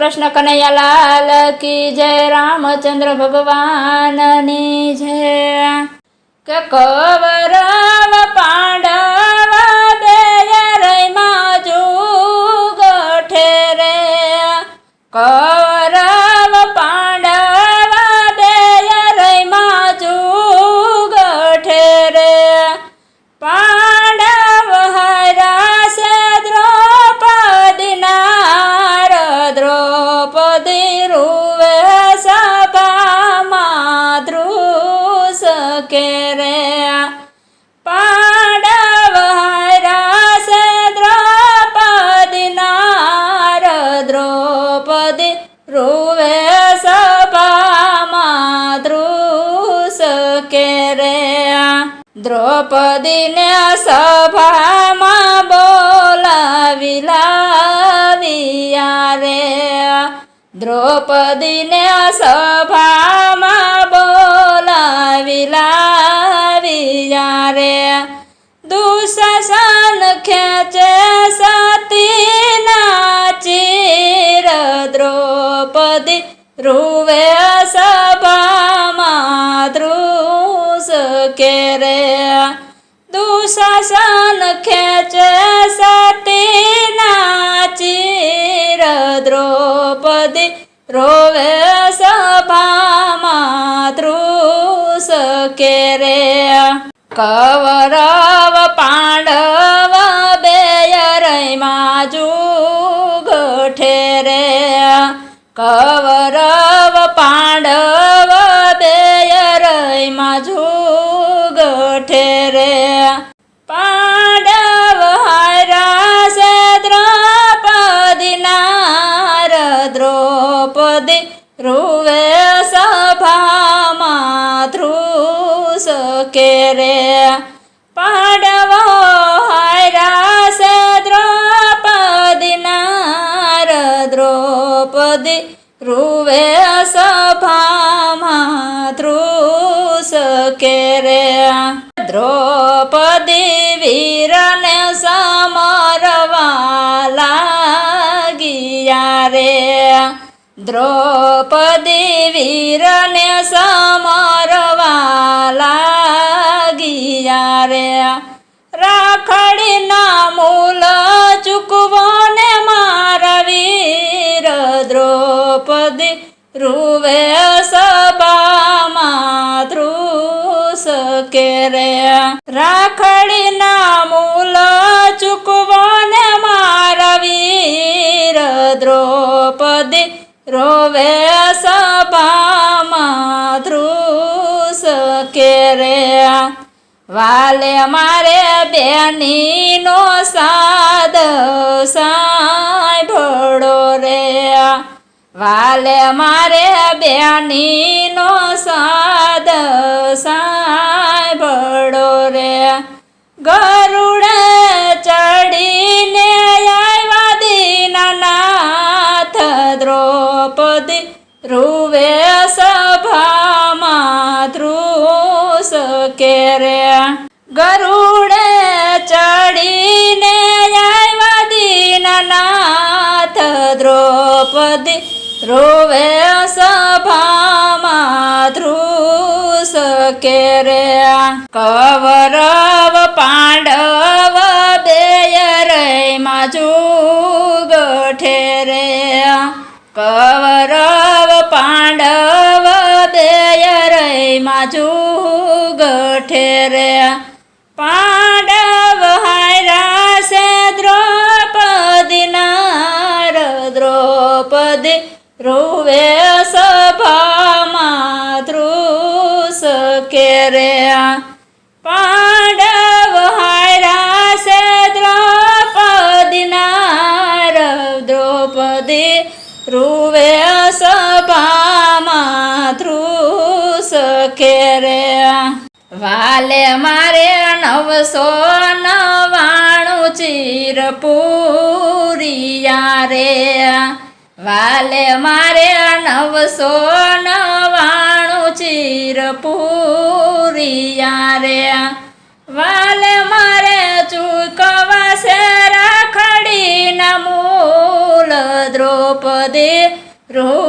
કૃષ્ણ કનૈયાલાલ કી જય, રામચંદ્ર ભગવાનની જય. કે કવરવ પાંડવ બેય રૈમા જુગ ઠેરે. કૌરવ દ્રૌપદીને સભામાં બોલાવી લાવ્યા રે. દ્રૌપદીને સભામાં બોલાવી લાવ્યા રે. દુશાસન ખેંચે સતી નાચી દ્રૌપદી રૂવે સભામાં દુશાસન ખેંચે સતીના ચીર દ્રૌપદી રોવે સભામાં ધ્રુસ કેરે કવરવ પાંડવ બેયરયમાં જુગ ઠેરે. કવરવ ધ્રુસ કેરે પાડવો હારાશે દ્રૌપદી નાર દ્રૌપદી રૂવે સભામાં ધ્રુસ કેરે દ્રૌપદી વીરને સમરવા લાગિયા રે. દ્રૌપદી વીરને સમરવા રે રાખડીના મૂલ ચૂકવો ને મારા વીર દ્રૌપદી રૂવે સભામાં ધ્રુસ કેરે. રાખડીના મૂલ ચૂકવો ને મારા વીર દ્રૌપદી રોવે સભામાં ધ્રુસ કેરે. વાલે મારે બેનીનો સાદ સાંભળો રે વાલે મારે બેનીનો સાદ સાંભળો રે ગરુડ ચડીને આવ્યા દીનાનાથ દ્રૌપદી રૂવે કેરે ગરુડે ચડીને આવ્યા દીનનાથ દ્રૌપદી. રોવે સભામાં ધ્રુસ કેરે. કવરવ પાંડવ બેયરયમાં જુગ ઠેરે. કવરવ પાંડવ બેયરયમાં જુગ ઠેરે પાંડવ હારાશે દ્રૌપદી નાર દ્રૌપદી રૂવે સભામાં ધ્રુસ કેરે પાંડવ વાલે મારે નવસો નવાણું ચીર પૂરિયા રે. વાલે મારે નવસો નવાણું ચીર પૂરિયા રે. વાલે મારે ચૂકવા છે રાખડીના મૂલ દ્રૌપદી રૂવે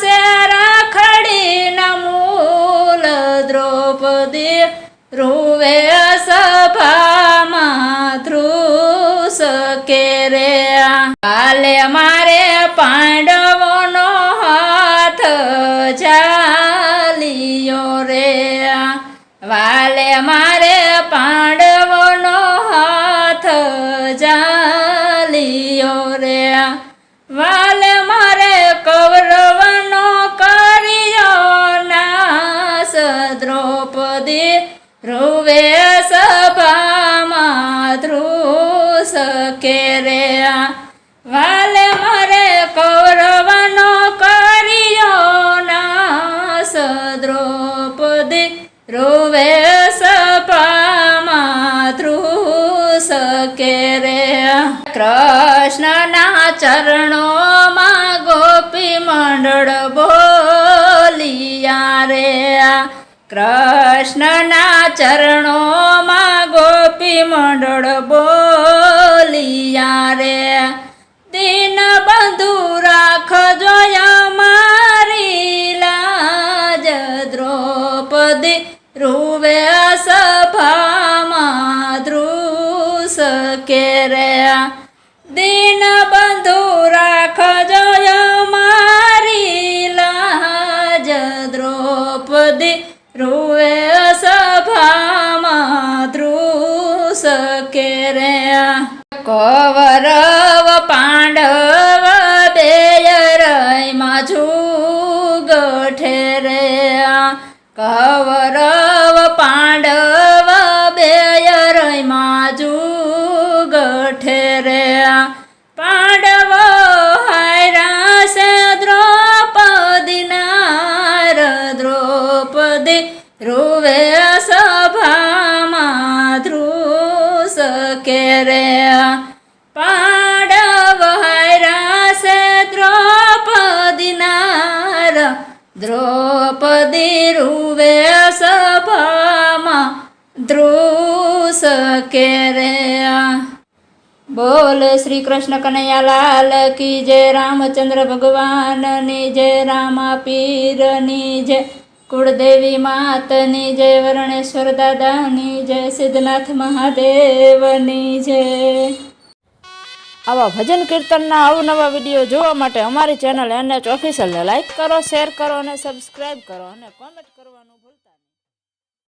છે રાખડીના મૂલ દ્રૌપદી રૂવે સભામાં ધ્રુસ કે રે કાલે મારે પાંડવોનો હાથ જાલિયો રે વાલે મારે પાંડવોનો દ્રૌપદી રોવે સભામાં ધ્રુસ કે રે કૃષ્ણના ચરણોમાં ગોપી મંડળ બોલિયા રે કૃષ્ણના ચરણોમાં ગોપી મંડળ બોલિયા રે દ્રૌપદી રૂવે સભામાં ધ્રુસ કે રહ્યા. દિન બંધુ રાખજો મારી લાજ દ્રૌપદી રૂવે સભામાં ધ્રુસ કે રહ્યા. કૌરવ કૌરવ પાંડવ બેયરયમાં જુગઠે રે પાંડવ હાયરા સે દ્રૌપદી નાર દ્રૌપદી રૂવે સભામાં રૂવે સભામાં ધ્રુસ કે રે બોલ શ્રી કૃષ્ણ કનૈયાલાલ કી જય, રામચંદ્ર ભગવાનની જય, રામા પીરની જય, કુળદેવી માતની જય, વરણેશ્વર દાદાની જય, સિદ્ધનાથ મહાદેવની જય. આવા ભજન કીર્તનના અવનવા વીડિયો જોવા માટે અમારી ચેનલ એનએચ ઓફિશિયલને લાઇક કરો શેર કરો અને સબસ્ક્રાઈબ કરો અને કોમેન્ટ કરો.